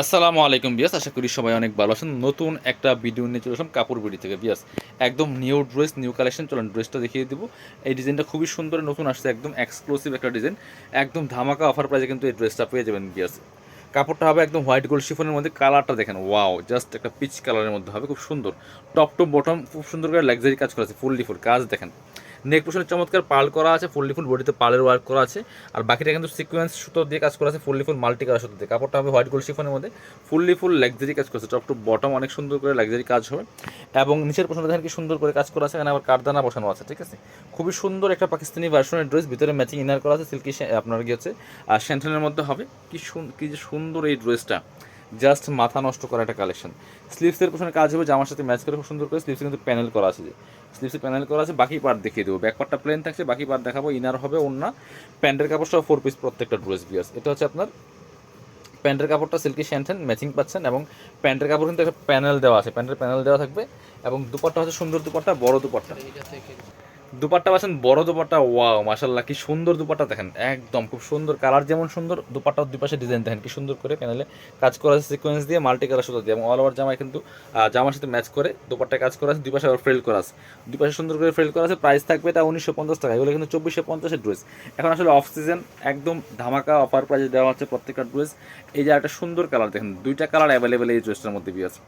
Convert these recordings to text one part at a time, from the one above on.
আসসালামু আলাইকুম বিয়াস আশা করি সবাই অনেক ভালো আছেন। নতুন একটা ভিডিও নিয়ে চলে আসলাম কাপড় বিড়ি থেকে বিয়াস একদম নিউ ড্রেস নিউ কালেকশন চলেন ড্রেসটা দেখিয়ে দিব। এই ডিজাইনটা খুবই সুন্দর, নতুন আসছে, একদম এক্সক্লুসিভ একটা ডিজাইন একদম ধামাকা অফার প্রাইসে কিন্তু এই ড্রেসটা পেয়ে যাবেন বিয়াস কাপড়টা হবে একদম হোয়াইট গোল্ড শিফনের মধ্যে। কালারটা দেখেন ওয়াও জাস্ট একটা পিচ কালারের মধ্যে হবে, খুব সুন্দর। টপ টু বটম খুব সুন্দর করে লাক্সারি কাজ করা আছে ফুললি ফুল কাজ দেখেন। নেক পোশনে চমৎকার পাল করা আছে, ফুললি ফুল বডিতে পালের ওয়ার্ক করা আছে। আর বাকিটা কিন্তু সিকোয়েন্স সুতো দিয়ে কাজ করা আছে, ফুললি ফুল মাল্টি কালার সুতো দিয়ে। কাপড়টা হবে হোয়াইট গোল্ড শিফনের মধ্যে। ফুললি ফুল লাক্সারি কাজ করেছে টপ টু বটম অনেক সুন্দর করে লাক্সারি কাজ হবে। এবং নিচের পোশনে দেখেন কি সুন্দর করে কাজ করা আছে, এখানে আবার কারদানা বসানো আছে, ঠিক আছে? খুবই সুন্দর একটা পাকিস্তানি ভার্সনের ড্রেস ভিতরে ম্যাচিং ইনার করা আছে সিল্কি আপনার কি হচ্ছে আর শ্যান্টেনের মধ্যে হবে। কি কি যে সুন্দর এই ড্রেসটা জাস্ট মাথা নষ্ট করা একটা কালেকশন। স্লিভসের পেছনে কাজ হবে জামার সাথে ম্যাচ করে খুব সুন্দর করে স্লিভসে কিন্তু প্যানেল করা আছে যে। স্লিভসে প্যানেল করা আছে, বাকি পার্ট দেখিয়ে দেবো। ব্যাক পার্টটা প্লেন থাকছে, বাকি পার্ট দেখাবো ইনার হবে অন্য প্যান্টের কাপড় সহ ফোর পিস প্রত্যেকটা ড্রেস বিয়াস। এটা হচ্ছে আপনার প্যান্টের কাপড়টা সিল্কি শ্যান্টেন ম্যাচিং পাচ্ছেন এবং প্যান্টের কাপড় কিন্তু একটা প্যানেল দেওয়া আছে। প্যান্টের প্যানেল দেওয়া থাকবে এবং দুপাট্টা হচ্ছে সুন্দর দুপাট্টা, বড় দুপাট্টা। দুপাট্টা পাচ্ছেন, বড় দুপাট্টা, ওয়াও মাশাল্লাহ কি সুন্দর দুপাট্টা দেখেন, একদম খুব সুন্দর, কালার যেমন সুন্দর দুপাট্টার দুপাশে ডিজাইন দেখেন, কি সুন্দর করে প্যানেলে কাজ করা আছে সিকোয়েন্স দিয়ে মাল্টি কালার সুতো দিয়ে, এবং অল ওভার জামায় কিন্তু জামার সাথে ম্যাচ করে দুপাট্টা কাজ করা আছে দুপাশে আবার ফ্রেল করা আছে। দুপাশে সুন্দর করে ফ্রেল করা আছে প্রাইস থাকবে এটা উনিশশো পঞ্চাশ টাকা, এগুলো কিন্তু চব্বিশশো পঞ্চাশের ড্রেস এখন আসলে অফ সিজন একদম ধামাকা অফার প্রাইসে দেওয়া হচ্ছে প্রত্যেকটা ড্রেস এই যে একটা সুন্দর কালার দেখেন, দুইটা কালার অ্যাভেলেবেল এই ড্রেসটার মধ্যে বি আছে।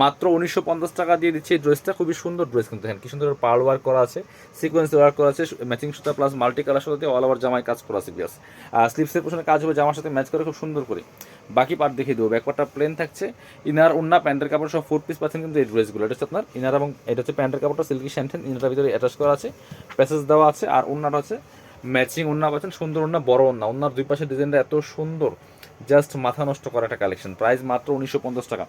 মাত্র উনিশশো পঞ্চাশ টাকা দিয়ে দিচ্ছে। এই ড্রেসটা খুবই সুন্দর ড্রেস কিন্তু। দেখেন কি সুন্দর পার্ল ওয়ার্ক করা আছে সিকোয়েন্স ওয়ার্ক করা আছে ম্যাচিং সুতা প্লাস মাল্টি কালার সাথে অল ওভার জামায় কাজ করা আছে, বিয়াস। আর স্লিপসের পেছনে কাজ হবে জামার সাথে ম্যাচ করে খুব সুন্দর করে। বাকি পার্ট দেখিয়ে দেবো। ব্যাকপার্টটা প্লেন থাকছে। ইনার, উন্না, প্যান্টের কাপড় সব ফোর পিস পাচ্ছেন কিন্তু এই ড্রেসগুলো এটা হচ্ছে আপনার ইনার এবং এটা হচ্ছে প্যান্টের কাপড়টা সিল্কি শ্যান্টেন ইনারটার ভিতরে অ্যাটাচ করা আছে। প্যাসেজ দেওয়া আছে। আর উন্নাটা হচ্ছে ম্যাচিং উন্না পাচ্ছেন, সুন্দর উন্না, বড় উন্না। উন্নার দুই পাশে ডিজাইনটা এত সুন্দর। জাস্ট মাথা নষ্ট করা একটা কালেকশন প্রাইস মাত্র উনিশশো পঞ্চাশ টাকা।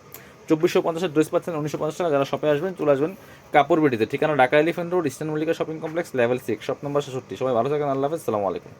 চব্বিশশো পঞ্চাশের ড্রেস পাচ্ছেন, উনিশশো পঞ্চাশ টাকা। যারা শপে আসবেন, চলে আসবেন কাপড় বেটিতে ঠিকানা Dhaka elephant road, eastern Mallika shopping complex level six shop number ছেষট্টি। সবাই ভালো থাকেন, আল্লাহ হাফেজ আলাইকুম।